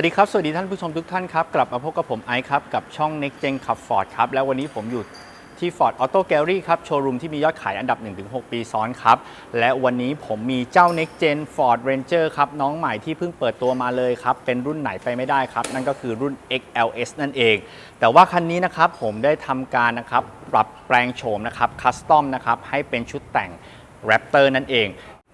วัสดีครับ สวัสดีท่านผู้ชมทุกท่านครับ กลับมาพบกับผมไอซ์ครับ กับช่อง Next Gen ขับ Ford ครับ แล้ววันนี้ผมอยู่ที่ Ford Auto Gallery ครับ โชว์รูมที่มียอดขายอันดับ 1-6 ปีซ้อนครับ และวันนี้ผมมีเจ้า Next Gen Ford Ranger ครับ น้องใหม่ที่เพิ่งเปิดตัวมาเลยครับ เป็นรุ่นไหนไปไม่ได้ครับ นั่นก็คือรุ่น XLS นั่นเอง แต่ว่าคันนี้นะครับผมได้ทำการนะครับปรับแปลงโฉมนะครับคัสตอมนะครับให้เป็นชุดแต่ง Raptor นั่นเอง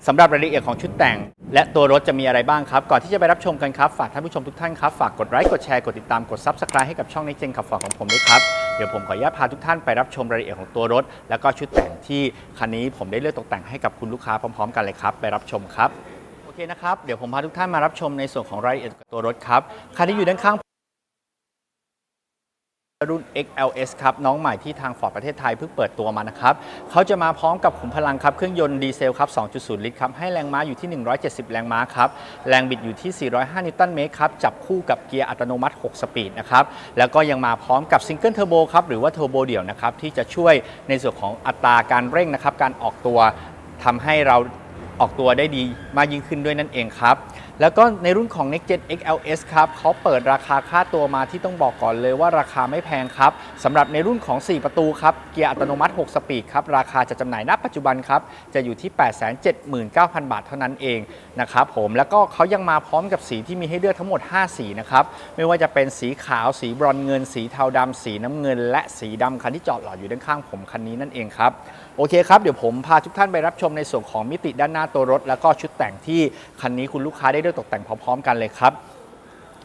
สำหรับรายละเอียดของชุดแต่ง และตัวรถจะมีอะไรบ้างครับ ก่อนที่จะไปรับชมกันครับ ฝากท่านผู้ชมทุกท่านครับ ฝากกดไลค์กดแชร์กดติดตามกด Subscribe ให้กับช่องในเจงขับฟอร์ของผมด้วยครับ เดี๋ยวผมขออนุญาตพาทุกท่านไปรับชมรายละเอียดของตัวรถ แล้วก็ชุดแต่งที่คันนี้ผมได้เลือกตกแต่งให้กับคุณลูกค้าพร้อมๆ กันเลยครับ ไปรับชมครับโอเคนะครับเดี๋ยวผมพาทุกท่านมารับชมในส่วนของรายละเอียดตัวรถครับคันที่อยู่ด้านข้าง รุ่น XLS ครับน้องใหม่ที่ทาง Ford ประเทศไทยเพิ่งเปิดตัวมานะครับเขาจะมาพร้อมกับขุมพลังครับเครื่องยนต์ดีเซลครับ 2.0 ลิตรครับให้แรงม้าอยู่ที่ 170 แรงม้าครับแรงบิดอยู่ที่ 405 นิวตันเมตรครับจับคู่กับเกียร์อัตโนมัติ 6 สปีดนะครับแล้วก็ยังมาพร้อมกับซิงเกิลเทอร์โบครับหรือว่าเทอร์โบเดี่ยวนะครับที่จะช่วยในส่วนของอัตราการเร่งนะครับการออกตัวทำให้เราออกตัวได้ดีมากยิ่งขึ้นด้วยนั่นเองครับ แล้วก็ในรุ่นของ Next Gen XLS ครับเขาเปิดราคาค่าตัวมาที่ต้องบอกก่อนเลยว่าราคาไม่แพงครับสำหรับในรุ่นของ 4 ประตูครับเกียร์อัตโนมัติ 6 สปีดครับราคาจะจำหน่ายณปัจจุบันครับจะอยู่ที่ 879,000 บาทเท่านั้นเองนะครับผมแล้วก็เขายังมาพร้อมกับสีที่มีให้เลือกทั้งหมด 5 สีนะครับไม่ว่าจะเป็นสีขาวสีบรอนเงิน สีเทาดำสีน้ำเงิน และสีดำคันที่จอดหลอดอยู่ด้านข้างผมคันนี้นั่นเองครับโอเคครับเดี๋ยวผมพาทุกท่านไปรับชมในส่วนของมิติด้านหน้าตัวรถ แล้วก็ชุดแต่งที่คันนี้คุณลูกค้าได้เลือกตกแต่งพร้อมๆกันเลยครับ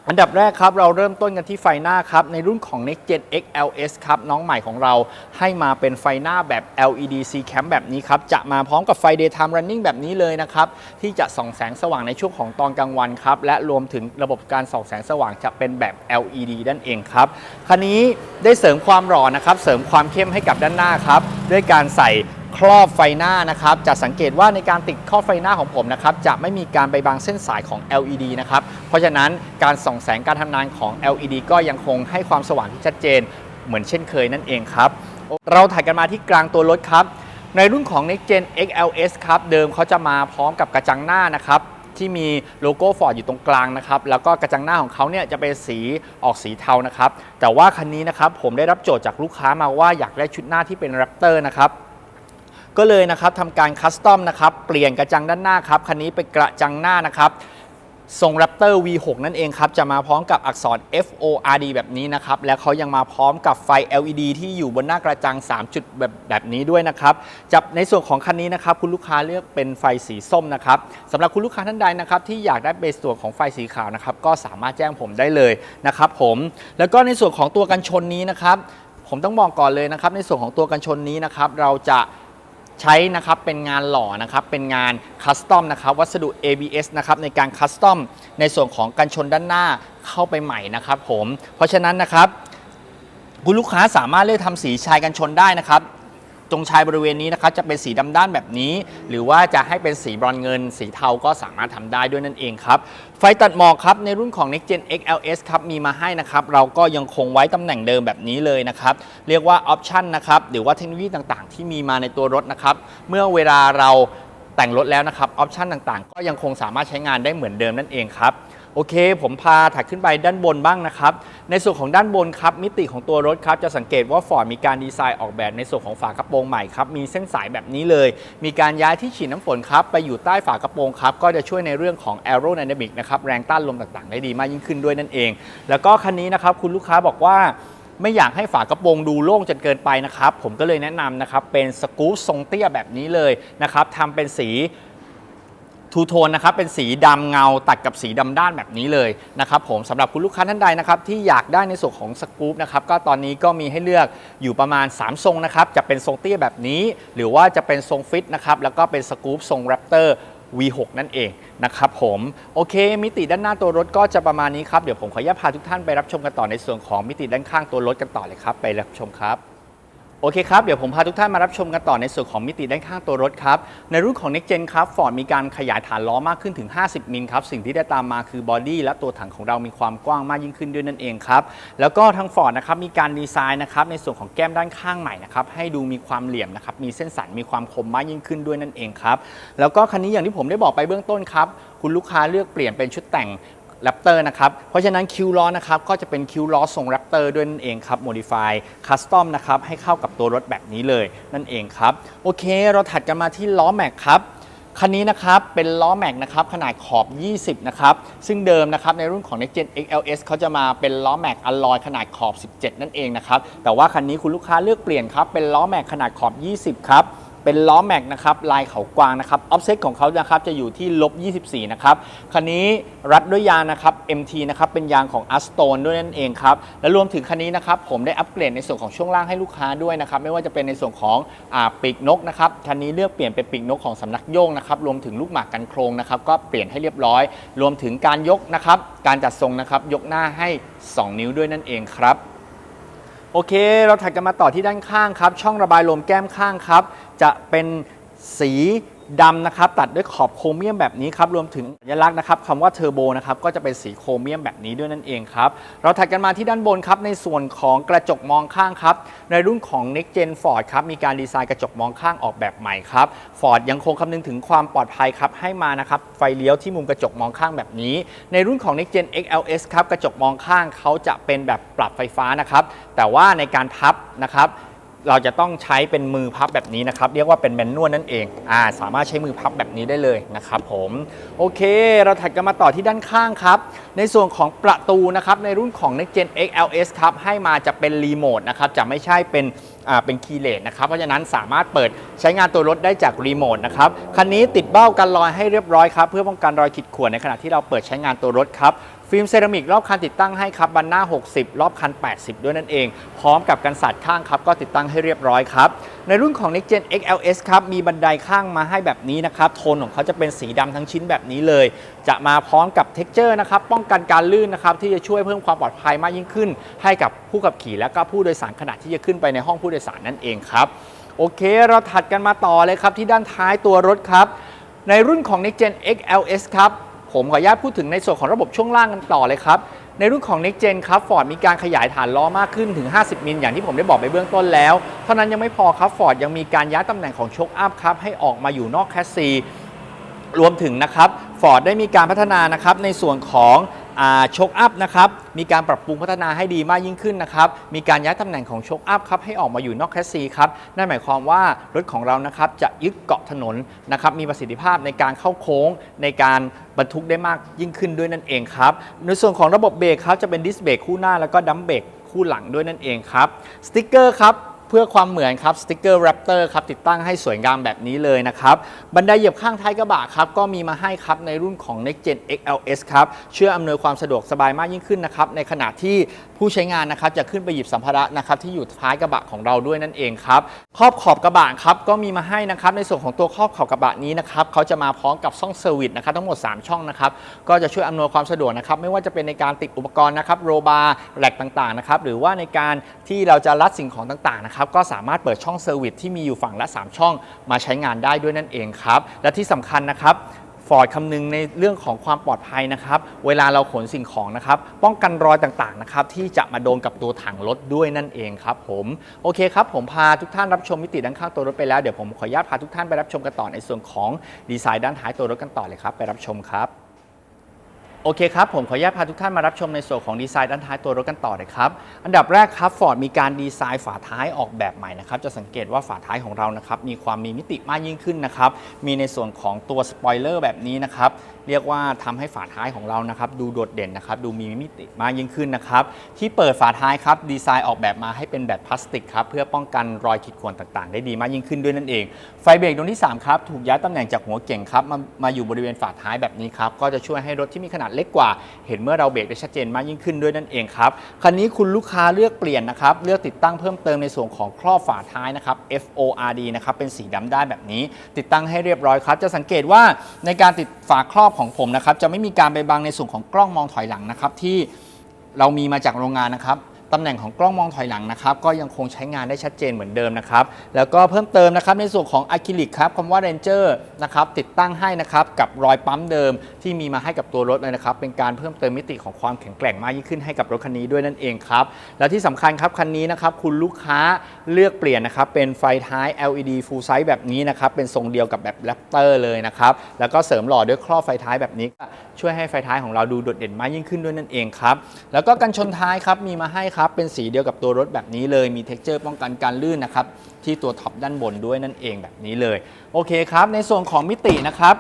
อันดับแรกครับ เราเริ่มต้นกันที่ไฟหน้าครับ ในรุ่นของ Next Gen XLS ครับ น้องใหม่ของเราให้มาเป็นไฟหน้าแบบ LED C Cam แบบนี้ครับ จะมาพร้อมกับไฟ Daytime Running แบบนี้เลยนะครับ ที่จะส่องแสงสว่างในช่วงของตอนกลางวันครับ และรวมถึงระบบการส่องแสงสว่างจะเป็นแบบ LED นั่นเองครับ คันนี้ได้เสริมความหล่อนะครับ เสริมความเข้มให้กับด้านหน้าครับ ด้วยการใส่ ครอบไฟหน้านะครับ จะสังเกตว่าในการติดครอบไฟหน้าของผมนะครับ จะไม่มีการไปบังเส้นสายของ LED นะครับ เพราะฉะนั้นการส่องแสงการทำงานของ LED ก็ยังคงให้ความสว่างที่ชัดเจน เหมือนเช่นเคยนั่นเองครับ เราถ่ายกันมาที่กลางตัวรถครับ ในรุ่นของ Next Gen XLS ครับ เดิมเขาจะมาพร้อมกับกระจังหน้านะครับที่มีโลโก้ Ford อยู่ตรงกลางนะครับ แล้วก็กระจังหน้าของเขาเนี่ยจะเป็นสีออกสีเทานะครับ แต่ว่าคันนี้นะครับผมได้รับโจทย์จากลูกค้ามาว่าอยากได้ชุดหน้าที่เป็น Raptor นะครับ ก็เลยนะครับทำการคัสตอมนะครับเปลี่ยนกระจังด้านหน้าครับคันนี้เป็นกระจังหน้านะครับทรง Raptor V6 นั่นเองครับ จะมาพร้อมกับอักษร FORD แบบนี้นะครับ แล้วเขายังมาพร้อมกับไฟ LED ที่อยู่บนหน้ากระจัง 3 จุดแบบแบบนี้ด้วยนะครับจับในส่วนของคันนี้นะครับ คุณลูกค้าเลือกเป็นไฟสีส้มนะครับสำหรับคุณลูกค้าท่านใดนะครับ ที่อยากได้เป็นส่วนของไฟสีขาวนะครับ ก็สามารถแจ้งผมได้เลยนะครับผม แล้วก็ในส่วนของตัวกันชนนี้นะครับ ผมต้องบอกก่อนเลยนะครับ ในส่วนของตัวกันชนนี้นะครับ เราจะ ใช้นะครับเป็นงานหล่อนะครับเป็นงานคัสตอมนะครับวัสดุ ABS นะครับในการคัสตอมในส่วนของกันชนด้านหน้าเข้าไปใหม่นะครับผมเพราะฉะนั้นนะครับคุณลูกค้าสามารถเลือกทำสีชายกันชนได้นะครับ ตรงชายบริเวณนี้นะครับจะเป็นสีดำด้านแบบนี้ หรือว่าจะให้เป็นสีบรอนเงิน สีเทาก็สามารถทำได้ด้วยนั่นเองครับไฟตัดหมอกครับในรุ่นของ Next Gen XLS ครับมีมาให้นะครับเราก็ยังคงไว้ตำแหน่งเดิมแบบนี้เลยนะครับเรียกว่าออปชันนะครับหรือว่าเทคโนโลยีต่างๆ ที่มีมาในตัวรถนะครับเมื่อเวลาเราแต่งรถแล้วนะครับออปชันต่างๆ ก็ยังคงสามารถใช้งานได้เหมือนเดิมนั่นเองครับ โอเค ผมพาถัดขึ้นไปด้านบนบ้างนะครับ ในส่วนของด้านบนครับ มิติของตัวรถครับ จะสังเกตว่าฟอร์ดมีการดีไซน์ออกแบบในส่วนของฝากระโปรงใหม่ครับ มีเส้นสายแบบนี้เลย มีการย้ายที่ฉีดน้ำฝนครับ ไปอยู่ใต้ฝากระโปรงครับ ก็จะช่วยในเรื่องของ aerodynamic นะครับ แรงต้านลมต่างๆ ได้ดีมากยิ่งขึ้นด้วยนั่นเอง แล้วก็คันนี้นะครับ คุณลูกค้าบอกว่าไม่อยากให้ฝากระโปรงดูโล่งจนเกินไปนะครับ ผมก็เลยแนะนำนะครับ เป็นสกู๊ปทรงเตี้ยแบบนี้เลยนะครับทำเป็นสี ทูโทนนะครับเป็นสีดำเงาตัดกับสีดำด้านแบบนี้เลยนะครับผมสำหรับคุณลูกค้าท่านใดนะครับที่อยากได้ในส่วนของสกู๊ปนะครับก็ตอนนี้ก็มีให้เลือกอยู่ประมาณ 3 ทรงนะครับจะเป็นทรงเตี้ยแบบนี้ หรือว่าจะเป็นทรงฟิตนะครับแล้วก็เป็นสกู๊ปทรงแรปเตอร์ V6 นั่นเองนะครับผมโอเค มิติด้านหน้าตัวรถก็จะประมาณนี้ครับเดี๋ยวผมขออนุญาตพาทุกท่านไปรับชมกันต่อในส่วนของมิติด้านข้างตัวรถกันต่อเลยครับไปรับชมครับ โอเคครับ เดี๋ยวผมพาทุกท่านมารับชมกันต่อในส่วนของมิติด้านข้างตัวรถครับ ในรุ่นของ Next Gen ครับ Ford มีการขยายฐานล้อมากขึ้นถึง 50 มิลครับ สิ่งที่ได้ตามมาคือบอดี้และตัวถังของเรามีความกว้างมากยิ่งขึ้นด้วยนั่นเองครับ แล้วก็ทาง Ford นะครับมีการดีไซน์นะครับในส่วนของแก้มด้านข้างใหม่นะครับให้ดูมีความเหลี่ยมนะครับมีเส้นสันมีความคมมากยิ่งขึ้นด้วยนั่นเองครับแล้วก็คันนี้อย่างที่ผมได้บอกไปเบื้องต้นครับคุณลูกค้าเลือกเปลี่ยนเป็นชุดแต่ง แรปเตอร์นะครับ เพราะฉะนั้นคิวล้อนะครับก็จะเป็นคิวล้อทรงแรปเตอร์ด้วยนั่นเองครับ modify custom นะครับให้เข้ากับตัวรถแบบนี้เลยนั่นเองครับ โอเค เราถัดกันมาที่ล้อแม็กครับคันนี้นะครับเป็นล้อแม็กนะครับขนาดขอบ 20 นะครับ ซึ่งเดิมนะครับในรุ่นของ Next Gen XLS เขาจะมาเป็นล้อแม็กอลลอยขนาดขอบ 17 นั่นเองนะครับ แต่ว่าคันนี้คุณลูกค้าเลือกเปลี่ยนครับเป็นล้อแม็กขนาดขอบ 20 ครับ เป็นล้อแม็กนะครับลายเขากวางนะครับออฟเซตของเขานะครับจะอยู่ที่ลบ24นะครับคันนี้รัดด้วยยางนะครับ MT นะครับเป็นยางของ a s t o n ด้วยนั่นเองครับและรวมถึงคันนี้นะครับผมได้อัปเกรดในส่วนของช่วงล่างให้ลูกค้าด้วยนะครับไม่ว่าจะเป็นในส่วนของอาปีกนกนะครับคันนี้เลือกเปลี่ยนเป็นปีกนกของสำนักโยงนะครับรวมถึงลูกหมากกันโครงนะครับก็เปลี่ยนให้เรียบร้อย รวมถึงการยกนะครับการจัดทรงนะครับยกหน้าให้ 2 นิ้วด้วยนั่นเองครับ โอเค เราถัดกันมาต่อที่ด้านข้างครับ ช่องระบายลมแก้มข้างครับ จะเป็น สีดำนะครับตัดด้วยขอบโครเมียมแบบนี้ครับรวมถึงสัญลักษณ์นะครับคำว่าเทอร์โบนะครับก็จะเป็นสีโครเมียมแบบนี้ด้วยนั่นเองครับเราถัดกันมาที่ด้านบนครับในส่วนของกระจกมองข้างครับในรุ่นของ Next Gen Ford ครับมีการดีไซน์กระจกมองข้างออกแบบใหม่ครับ Ford ยังคงคำนึงถึงความปลอดภัยครับให้มานะครับไฟเลี้ยวที่มุมกระจกมองข้างแบบนี้ ในรุ่นของ Next Gen XLS ครับกระจกมองข้างเขาจะเป็นแบบปรับไฟฟ้านะครับแต่ว่าในการพับนะครับ เราจะต้องใช้เป็นมือพับแบบนี้นะครับเรียกว่าเป็นแมนนวลนั่นเองอ่าสามารถใช้มือพับแบบนี้ได้เลยนะครับผมโอเค เราถัดกันมาต่อที่ด้านข้างครับ ในส่วนของประตูนะครับในรุ่นของ Next Gen XLS ครับให้มาจะเป็นรีโมทนะครับจะไม่ใช่เป็นอ่าเป็นคีย์เลสนะครับเพราะฉะนั้นสามารถเปิดใช้งานตัวรถได้จากรีโมทนะครับคันนี้ติดเบ้ากันรอยให้เรียบร้อยครับเพื่อป้องกันรอยขีดข่วนในขณะที่เราเปิดใช้งานตัวรถครับ ฟิล์มเซรามิกรอบคันติดตั้งให้ครับบันหน้า 60 รอบคัน 80 ด้วยนั่นเอง พร้อมกับกันสัดข้างครับ ก็ติดตั้งให้เรียบร้อยครับ ในรุ่นของ Next Gen XLS ครับ มีบันไดข้างมาให้แบบนี้นะครับ โทนของเขาจะเป็นสีดำทั้งชิ้นแบบนี้เลย จะมาพร้อมกับ t e x t อร์นะครับ ป้องกันการลื่นนะครับ ที่จะช่วยเพิ่มความปลอดภัยมากยิ่งขึ้น ให้กับผู้ขับขี่และก็ผู้โดยสารขณะที่จะขึ้นไปในห้องผู้โดยสารนั่นเองครับโอเค เราถัดกันมาต่อเลยครับที่ด้านท้ายตัวรถครับในรุ่นของ Next Gen XLS ครับ ผมขออนุญาตพูดถึงในส่วนของระบบช่วงล่างกันต่อเลยครับ ในรุ่นของ Next Gen ครับ Ford มีการขยายฐานล้อมากขึ้นถึง 50 มิล อย่างที่ผมได้บอกไปเบื้องต้นแล้ว เท่านั้นยังไม่พอครับ Ford ยังมีการย้ายตำแหน่งของโชคอัพครับ ให้ออกมาอยู่นอกแคสซีรวมถึงนะครับ Ford ได้มีการพัฒนานะครับในส่วนของ โชคอัพนะครับมีการปรับปรุงพัฒนาให้ดีมากยิ่งขึ้นนะครับมีการย้ายตำแหน่งของโชคอัพครับให้ออกมาอยู่นอกแคสซีครับนั่นหมายความว่ารถของเรานะครับจะยึดเกาะถนนนะครับมีประสิทธิภาพในการเข้าโค้งในการบรรทุกได้มากยิ่งขึ้นด้วยนั่นเองครับในส่วนของระบบเบรกครับจะเป็นดิสเบรกคู่หน้าแล้วก็ดัมเบรกคู่หลังด้วยนั่นเองครับสติ๊กเกอร์ครับ เพื่อความเหมือนครับสติกเกอร์แรปเตอร์ครับติดตั้งให้สวยงามแบบนี้เลยนะครับบันไดเหยียบข้างท้ายกระบะครับก็มีมาให้ครับในรุ่นของ Next Gen XLS ครับเชื่ออำนวยความสะดวกสบายมากยิ่งขึ้นนะครับในขณะที่ ผู้ใช้งานนะครับจะขึ้นไปหยิบสัมภาระนะครับที่อยู่ท้ายกระบะของเราด้วยนั่นเองครับครอบขอบกระบะครับก็มีมาให้นะครับในส่วนของตัวครอบขอบกระบะนี้นะครับเขาจะมาพร้อมกับช่องเซอร์วิสนะครับทั้งหมด 3 ช่องนะครับก็จะช่วยอำนวยความสะดวกนะครับไม่ว่าจะเป็นในการติดอุปกรณ์นะครับโรบาร์แหลกต่างๆนะครับหรือว่าในการที่เราจะรัดสิ่งของต่างๆนะครับก็สามารถเปิดช่องเซอร์วิสที่มีอยู่ฝั่งละ 3 ช่องมาใช้งานได้ด้วยนั่นเองครับและที่สำคัญนะครับ ฟอร์ดคำนึงในเรื่องของความปลอดภัยนะครับ เวลาเราขนสิ่งของนะครับ ป้องกันรอยต่างๆนะครับที่จะมาโดนกับตัวถังรถด้วยนั่นเองครับผม โอเคครับ ผมพาทุกท่านรับชมมิติด้านข้างตัวรถไปแล้ว เดี๋ยวผมขออนุญาตพาทุกท่านไปรับชมกันต่อในส่วนของดีไซน์ด้านท้ายตัวรถกันต่อเลยครับ ไปรับชมครับ โอเคครับ ผมขออนุญาตพาทุกท่านมารับชมในส่วนของดีไซน์ด้านท้ายตัวรถกันต่อเลยครับ อันดับแรกครับฟอร์ดมีการดีไซน์ฝาท้ายออกแบบใหม่นะครับ จะสังเกตว่าฝาท้ายของเรานะครับมีความมีมิติมากยิ่งขึ้นนะครับ มีในส่วนของตัวสปอยเลอร์แบบนี้นะครับ เรียกว่าทำให้ฝาท้ายของเรานะครับดูโดดเด่นนะครับดูมีมิติมากยิ่งขึ้นนะครับที่เปิดฝาท้ายครับดีไซน์ออกแบบมาให้เป็นแบบพลาสติกครับเพื่อป้องกันรอยขีดข่วนต่างๆ ได้ดีมากยิ่งขึ้นด้วยนั่นเอง ไฟเบรกดวงที่3ครับถูกย้ายตำแหน่งจากหัวเก่งครับมามาอยู่บริเวณฝาท้ายแบบนี้ครับก็จะช่วยให้รถที่มีขนาดเล็กกว่า เห็นเมื่อเราเบรกได้ชัดเจนมากยิ่งขึ้นด้วยนั่นเองครับคันนี้คุณลูกค้าเลือกเปลี่ยนนะครับเลือกติดตั้งเพิ่มเติมในส่วนของครอบฝาท้ายนะครับ FORD นะครับเป็นสีดำได้แบบนี้ ติดตั้งให้เรียบร้อยครับ จะสังเกตว่าในการติดฝาครอบของผมนะครับจะไม่มีการไปบังในส่วนของกล้องมองถอยหลังนะครับที่เรามีมาจากโรงงานนะครับ ตำแหน่งของกล้องมองถอยหลังนะครับก็ยังคงใช้งานได้ชัดเจนเหมือนเดิมนะครับแล้วก็เพิ่มเติมนะครับในส่วนของอะคริลิกครับคำว่า Ranger นะครับติดตั้งให้นะครับกับรอยปั๊มเดิมที่มีมาให้กับตัวรถเลยนะครับเป็นการเพิ่มเติมมิติของความแข็งแกร่งมากยิ่งขึ้นให้กับรถคันนี้ด้วยนั่นเองครับและที่สำคัญครับคันนี้นะครับคุณลูกค้าเลือกเปลี่ยนนะครับเป็นไฟท้าย LED full size แบบนี้นะครับเป็นทรงเดียวกับแบบ Raptor เลยนะครับแล้วก็เสริมหล่อด้วยครอบไฟท้ายแบบนี้ช่วยให้ไฟท้ายของเราดูโดดเด่นมากยิ่งขึ้นด้วยนั่นเองครับแล้วก็กันชนท้ายครับมีมาให้ครับเป็นสีเดียวกับตัวรถแบบนี้เลยมีเท็กเจอร์ป้องกันการลื่นนะครับที่ตัวท็อปด้านบนด้วยนั่นเองแบบนี้เลยโอเคครับ ในส่วนของมิตินะครับ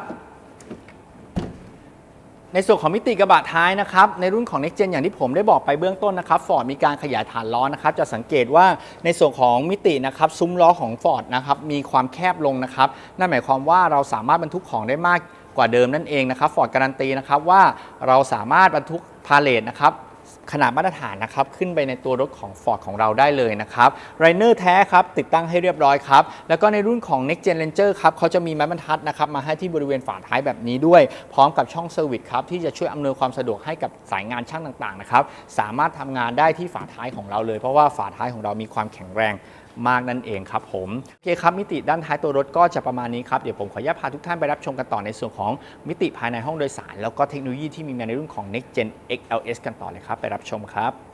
ในส่วนของมิติกระบะท้ายนะครับในรุ่นของ Next Gen อย่างที่ผมได้บอกไปเบื้องต้นนะครับ Ford มีการขยายฐานล้อนะครับจะสังเกตว่าในส่วนของมิตินะครับซุ้มล้อของ Ford นะครับมีความแคบลงนะครับนั่นหมายความว่าเราสามารถบรรทุกของได้มากกว่าเดิมนั่นเองนะครับ Ford การันตีนะครับว่าเราสามารถบรรทุกพาเลทนะครับ ขนาดมาตรฐานนะครับขึ้นไปในตัวรถของ Ford ของเราได้เลยนะครับไรเนอร์แท้ครับติดตั้งให้เรียบร้อยครับแล้วก็ในรุ่นของ Next Gen Ranger ครับเขาจะมีไม้บรรทัดนะครับมาให้ที่บริเวณฝาท้ายแบบนี้ด้วย พร้อมกับช่องเซอร์วิสครับที่จะช่วยอำนวยความสะดวกให้กับสายงานช่างต่างๆนะครับสามารถทำงานได้ที่ฝาท้ายของเราเลย เพราะว่าฝาท้ายของเรามีความแข็งแรง มากนั่นเองครับผมโอเคครับมิติด้านท้ายตัวรถก็จะประมาณนี้ครับเดี๋ยวผมขออนุญาตพาทุกท่านไปรับชมกันต่อในส่วนของมิติภายในห้องโดยสาร แล้วก็เทคโนโลยีที่มีมาในรุ่นของ Next Gen XLS กันต่อเลยครับไปรับชมครับ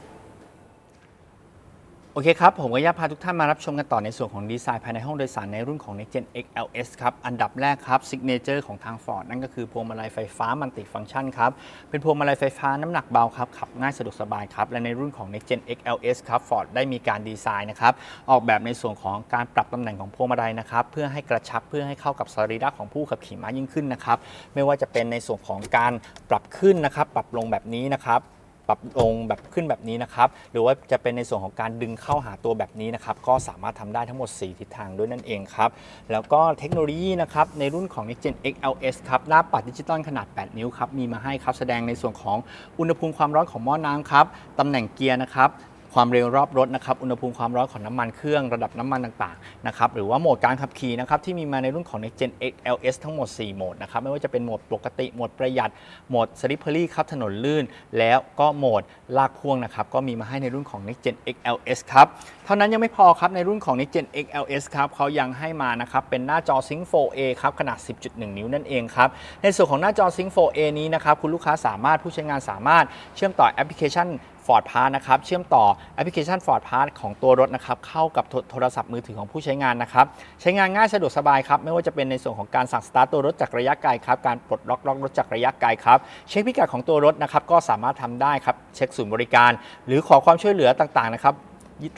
โอเคครับ ผมก็อยากพาทุกท่านมารับชมกันต่อในส่วนของดีไซน์ภายในห้องโดยสารในรุ่นของ Next Gen XLS ครับ อันดับแรกครับซิกเนเจอร์ของทาง Ford นั่นก็คือพวงมาลัยไฟฟ้ามัลติฟังก์ชันครับ เป็นพวงมาลัยไฟฟ้าน้ำหนักเบาครับ ขับง่ายสะดวกสบายครับ และในรุ่นของ Next Gen XLS ครับ Ford ได้มีการดีไซน์นะครับ ออกแบบในส่วนของการปรับตำแหน่งของพวงมาลัยนะครับ เพื่อให้กระชับเพื่อให้เข้ากับสรีระของผู้ขับขี่มากยิ่งขึ้นนะครับ ไม่ว่าจะเป็นในส่วนของการปรับขึ้นนะครับ ปรับลงแบบนี้นะครับ ปรับลงแบบขึ้นแบบนี้นะครับ หรือว่าจะเป็นในส่วนของการดึงเข้าหาตัวแบบนี้นะครับ ก็สามารถทำได้ทั้งหมด 4 ทิศทางด้วยนั่นเองครับ แล้วก็เทคโนโลยีนะครับในรุ่นของ Next Gen XLS ครับหน้าปัดดิจิตอลขนาด 8 นิ้วครับมีมาให้ครับแสดงในส่วนของอุณหภูมิความร้อนของหม้อน้ำครับตำแหน่งเกียร์นะครับ ความเร็วรอบรถนะครับอุณหภูมิความร้อนของน้ำมันเครื่องระดับน้ำมันต่างๆนะครับหรือว่าโหมดการขับขี่นะครับที่มีมาในรุ่นของ Next Gen XLS ทั้งหมด 4 โหมดนะครับไม่ว่าจะเป็นโหมดปกติโหมดประหยัดโหมด Slippery ครับถนนลื่น แล้วก็โหมดลากพ่วงนะครับก็มีมาให้ในรุ่นของ Next Gen XLS ครับเท่านั้นยังไม่พอครับในรุ่นของ Next Gen XLS ครับเขายังให้มานะครับเป็นหน้าจอ Sync 4A ครับขนาด 10.1 นิ้วนั่นเองครับในส่วนของหน้าจอ Sync 4A นี้นะครับคุณลูกค้าสามารถผู้ใช้งานสามารถเชื่อมต่อแอปพลิเคชัน Ford Pass นะครับเชื่อมต่อแอปพลิเคชัน Ford Pass ของตัวรถนะครับเข้ากับโทรศัพท์มือถือของผู้ใช้งานนะครับใช้งานง่ายสะดวกสบายครับไม่ว่าจะเป็นในส่วนของการสั่งสตาร์ตตัวรถจากระยะไกลครับการปลดล็อกล็อกรถจากระยะไกลครับเช็คพิกัดของตัวรถนะครับก็สามารถทำได้ครับเช็คศูนย์บริการ หรือขอความช่วยเหลือต่างๆนะครับ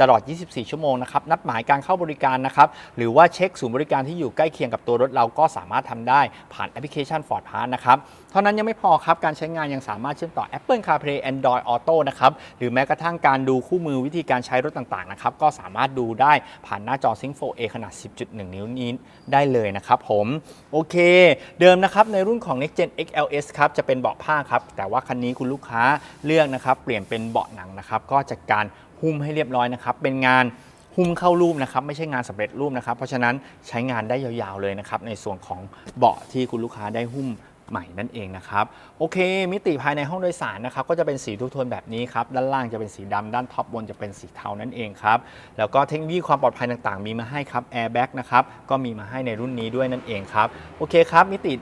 ตลอด 24 ชั่วโมงนะครับ นัดหมายการเข้าบริการนะครับ หรือว่าเช็คศูนย์บริการที่อยู่ใกล้เคียงกับตัวรถเราก็สามารถทำได้ผ่านแอปพลิเคชัน Ford Pass นะครับ เท่านั้นยังไม่พอครับ การใช้งานยังสามารถเชื่อมต่อ Apple CarPlay Android Auto นะครับ หรือแม้กระทั่งการดูคู่มือวิธีการใช้รถต่างๆ นะครับ ก็สามารถดูได้ผ่านหน้าจอ Sync 4A ขนาด 10.1 นิ้วนี้ได้เลยนะครับผม โอเค เดิมนะครับในรุ่นของ Next Gen XLS ครับจะเป็นเบาะผ้าครับ แต่ว่าคันนี้คุณลูกค้าเลือกนะครับเปลี่ยนเป็นเบาะหนังนะครับก็จัดการ หุ้มให้เรียบร้อยนะครับ เป็นงานหุ้มเข้ารูปนะครับ ไม่ใช่งานสำเร็จรูปนะครับ เพราะฉะนั้นใช้งานได้ยาวๆเลยนะครับ ในส่วนของเบาะที่คุณลูกค้าได้หุ้มใหม่นั่นเองนะครับ โอเค มิติภายในห้องโดยสารนะครับ ก็จะเป็นสีทุกโทนแบบนี้ครับ ด้านล่างจะเป็นสีดำด้านท็อปบนจะเป็นสีเทานั่นเองครับ แล้วก็เทคโนโลยีความปลอดภัยต่างๆ มีมาให้ครับแอร์แบ็กนะครับ ก็มีมาให้ในรุ่นนี้ด้วยนั่นเองครับ โอเคครับ มิติ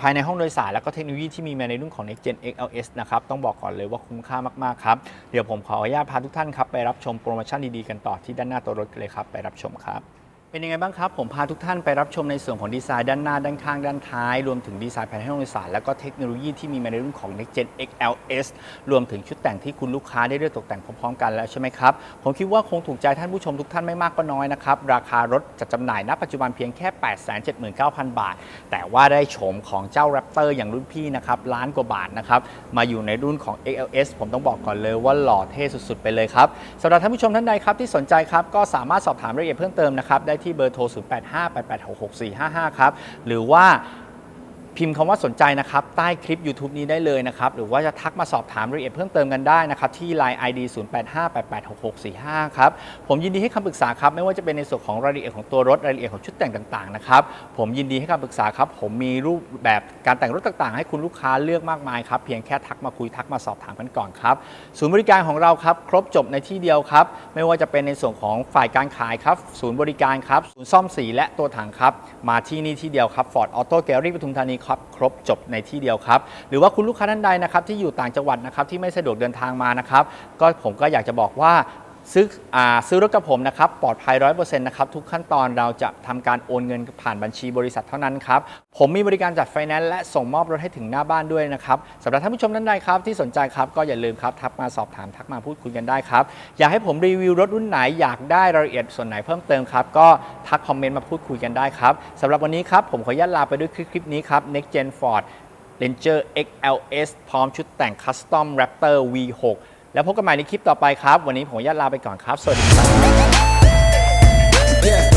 ภายในห้องโดยสารแล้วก็เทคโนโลยีที่มีมาในรุ่นของ Next Gen XLS นะครับ ต้องบอกก่อนเลยว่าคุ้มค่ามากๆครับ เดี๋ยวผมขออนุญาตพาทุกท่านครับไปรับชมโปรโมชั่นดีๆกันต่อที่ด้านหน้าตัวรถเลยครับ ไปรับชมครับ เป็นยังไงบ้างครับ ผมพาทุกท่านไปรับชมในส่วนของดีไซน์ด้านหน้า ด้านข้าง ด้านท้าย รวมถึงดีไซน์ภายในห้องโดยสาร แล้วก็เทคโนโลยีที่มีมาในรุ่นของ Next Gen XLS รวมถึงชุดแต่งที่คุณลูกค้าได้เลือกตกแต่งพร้อมๆกันแล้วใช่ไหมครับ ผมคิดว่าคงถูกใจท่านผู้ชมทุกท่านไม่มากก็น้อยนะครับ ราคารถจัดจำหน่ายณปัจจุบันเพียงแค่ 879,000 บาท แต่ว่าได้โฉมของเจ้า Raptor อย่างรุ่นพี่นะครับล้านกว่าบาทนะครับมาอยู่ในรุ่นของ XLS ผมต้องบอกก่อนเลยว่าหล่อเท่สุดๆ ไปเลยครับสำหรับท่านผู้ชมท่านใดครับที่สนใจครับก็สามารถสอบถามรายละเอียดเพิ่มเติมนะครับได้ที่เบอร์โทร 0858866455 ครับ หรือว่า พิมพ์คำว่าสนใจนะครับ ใต้คลิป YouTube นี้ได้เลยนะครับ หรือว่าจะทักมาสอบถามรายละเอียดเพิ่มเติมกันได้นะครับ ที่ Line ID 0858866645 ครับ ผมยินดีให้คำปรึกษาครับ ไม่ว่าจะเป็นในส่วนของรายละเอียดของตัวรถ รายละเอียดของชุดแต่งต่างๆนะครับ ผมยินดีให้คำปรึกษาครับ ผมมีรูปแบบการแต่งรถต่างๆ ให้คุณลูกค้าเลือกมากมายครับ เพียงแค่ทักมาคุยทักมาสอบถามกันก่อนครับศูนย์บริการของเราครับครบจบในที่เดียวครับไม่ว่าจะเป็นในส่วนของฝ่ายการขายครับศูนย์บริการครับศูนย์ซ่อมสีและตัวถังครับมาที่นี่ที่เดียวครับ Ford Auto Gallery ปทุมธานีครับครบจบในที่เดียวครับ หรือว่าคุณลูกค้าท่านใดนะครับที่อยู่ต่างจังหวัดนะครับที่ไม่สะดวกเดินทางมานะครับก็ผมก็อยากจะบอกว่า ซื้ออาซื้อรถกับผมนะครับปลอดภัย 100%นะครับทุกขั้นตอนเราจะทำการโอนเงินผ่านบัญชีบริษัทเท่านั้นครับ ผมมีบริการจัดไฟแนนซ์และส่งมอบรถให้ถึงหน้าบ้านด้วยนะครับสำหรับท่านผู้ชมท่านใดครับที่สนใจครับก็อย่าลืมครับทักมาสอบถามทักมาพูดคุยกันได้ครับ อยากให้ผมรีวิวรถรุ่นไหนอยากได้รายละเอียดส่วนไหนเพิ่มเติมครับก็ทักคอมเมนต์มาพูดคุยกันได้ครับสำหรับวันนี้ครับผมขออนุญาตลาไปด้วยคลิปนี้ครับ Next Gen Ford Ranger XLS พร้อมชุดแต่ง Custom Raptor V6 แล้วพบกันใหม่ในคลิปต่อไปครับ วันนี้ผมย่าลาไปก่อนครับ สวัสดีครับ Yeah.